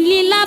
mainly love.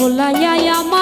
ভোলাইয়া আমার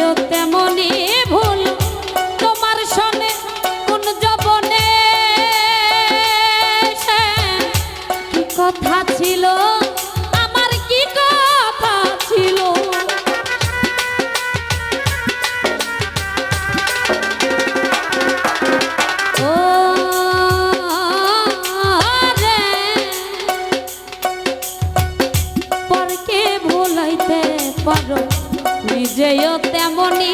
আমিও তেমনি নিজেও তেমনি